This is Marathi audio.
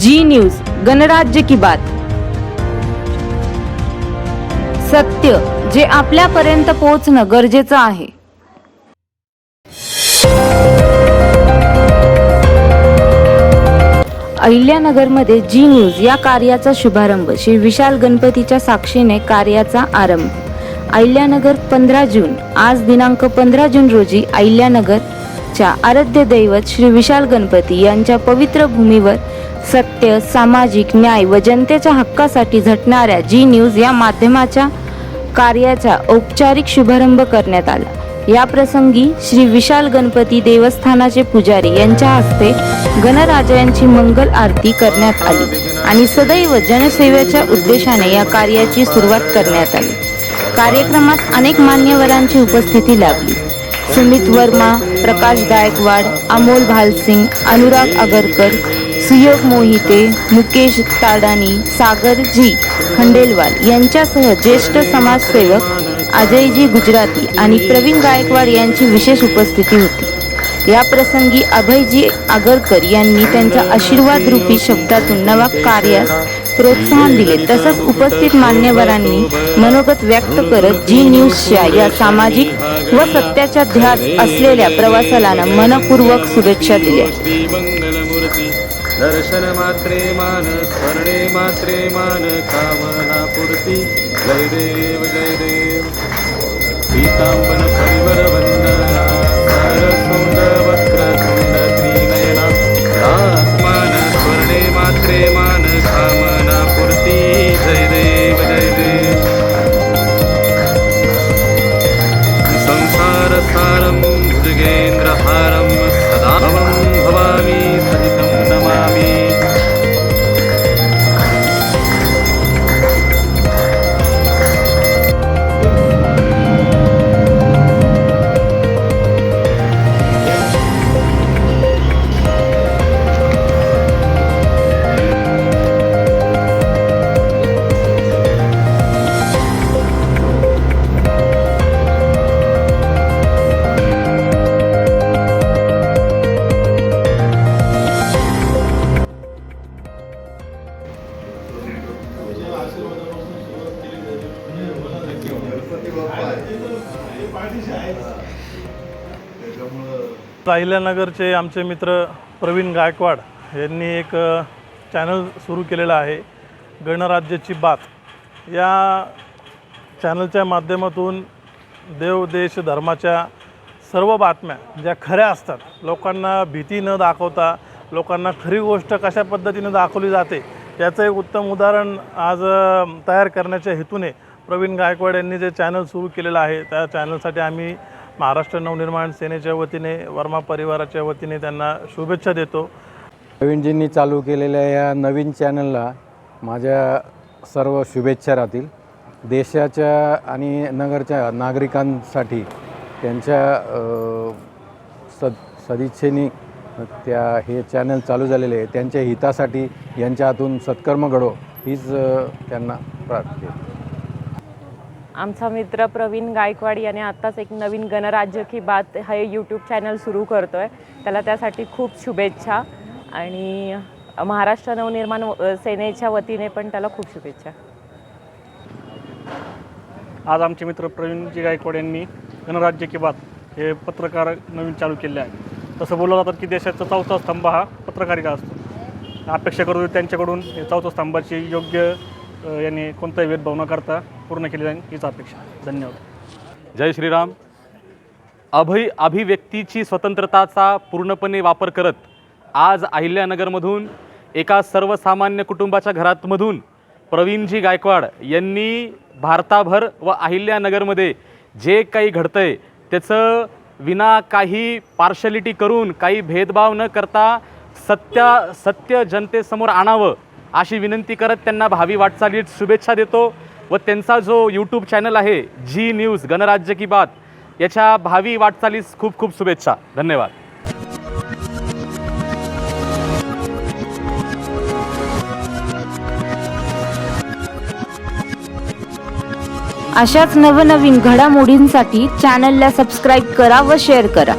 जी न्यूज गणराज्य की बात. सत्य जे आपल्यापर्यंत पोहोचणं गरजेचं आहे. अहिल्यानगरमध्ये जी न्यूज या कार्याचा शुभारंभ श्री विशाल गणपतीच्या साक्षीने कार्याचा आरंभ. अहिल्यानगर पंधरा जून आज दिनांक पंधरा जून रोजी अहिल्यानगरच्या आराध्य दैवत श्री विशाल गणपती यांच्या पवित्र भूमीवर सत्य सामाजिक न्याय व जनतेच्या हक्कासाठी झटणाऱ्या जी न्यूज या माध्यमाच्या कार्याचा औपचारिक शुभारंभ करण्यात आला. या प्रसंगी श्री विशाल गणपती देवस्थानाचे पुजारी यांच्या हस्ते गणराजांची मंगल आरती करण्यात आली आणि सदैव जनसेवेच्या उद्देशाने या कार्याची सुरुवात करण्यात आली. कार्यक्रमात अनेक मान्यवरांची उपस्थिती लाभली. सुमित वर्मा प्रकाश गायकवाड अमोल भालसिंग अनुराग आगरकर सुयोग मोहिते मुकेश ताडानी सागर जी खंडेलवाल यांच्यासह ज्येष्ठ समाजसेवक अजयजी गुजराती आणि प्रवीण गायकवाड यांची विशेष उपस्थिती होती. या प्रसंगी अभयजी आगरकर यांनी त्यांच्या आशीर्वाद रूपी शब्दातून नवा कार्यास प्रोत्साहन दिले. तसंच उपस्थित मान्यवरांनी मनोगत व्यक्त करत जी न्यूजच्या या सामाजिक व सत्याच्या ध्यास असलेल्या प्रवासाला मनपूर्वक शुभेच्छा दिल्या. दर्शनमात्रे मान स्मरणे मात्रे मान कामनापूर्ति जय देव जय देव पीताम्बरपरिवरवन्दना। साहिल्यानगरचे आमचे मित्र प्रवीण गायकवाड यांनी एक चॅनल सुरू केलेलं आहे गणराज्याची बात. या चॅनलच्या माध्यमातून देव देश धर्माच्या सर्व बातम्या ज्या खऱ्या असतात लोकांना भीती न दाखवता लोकांना खरी गोष्ट कशा पद्धतीने दाखवली जाते याचं एक उत्तम उदाहरण आज तयार करण्याच्या हेतूने प्रवीण गायकवाड यांनी जे चॅनल सुरू केलेलं आहे त्या चॅनलसाठी आम्ही महाराष्ट्र नवनिर्माण सेनेच्या वतीने वर्मा परिवाराच्या वतीने त्यांना शुभेच्छा देतो. प्रवीणजींनी चालू केलेल्या या नवीन चॅनलला माझ्या सर्व शुभेच्छा राहतील. देशाच्या आणि नगरच्या नागरिकांसाठी त्यांच्या सद सदिच्छेने त्या हे चॅनल चालू झालेले आहे. त्यांच्या हितासाठी यांच्या हातून सत्कर्म घडो हीच त्यांना प्रार्थना आमचा मित्र प्रवीण गायकवाड याने आत्ताच एक नवीन गणराज्य की बात हे यूट्यूब चॅनल सुरू करतो आहे त्याला त्यासाठी खूप शुभेच्छा. आणि महाराष्ट्र नवनिर्माण सेनेच्या वतीने पण त्याला खूप शुभेच्छा. आज आमचे मित्र प्रवीणजी गायकवाड यांनी गणराज्य की बात हे पत्रकार नवीन चालू केले आहे. तसं बोललं जातात की देशाचा चौथा स्तंभ हा पत्रकारिता असतो. अपेक्षा करू त्यांच्याकडून हे चौथा स्तंभाची योग्य यांनी कोणताही भेदभाव न करता पूर्ण केली जाईल हीच अपेक्षा धन्यवाद. जय श्रीराम. अभय अभिव्यक्तीची स्वतंत्रताचा पूर्णपणे वापर करत आज अहिल्यानगरमधून एका सर्वसामान्य कुटुंबाच्या घरातमधून प्रवीणजी गायकवाड यांनी भारताभर व अहिल्यानगरमध्ये जे काही घडतंय त्याचं विना काही पार्शलिटी करून काही भेदभाव न करता सत्या सत्य जनतेसमोर आणावं अशी विनंती करत त्यांना भावी वाटचालीत शुभेच्छा देतो व त्यांचा जो यूट्यूब चॅनल आहे झी न्यूज गणराज्य की बात याच्या भावी वाटचालीस खूप खूप शुभेच्छा. धन्यवाद. अशाच नवनवीन घडामोडींसाठी चॅनलला सबस्क्राईब करा व शेअर करा.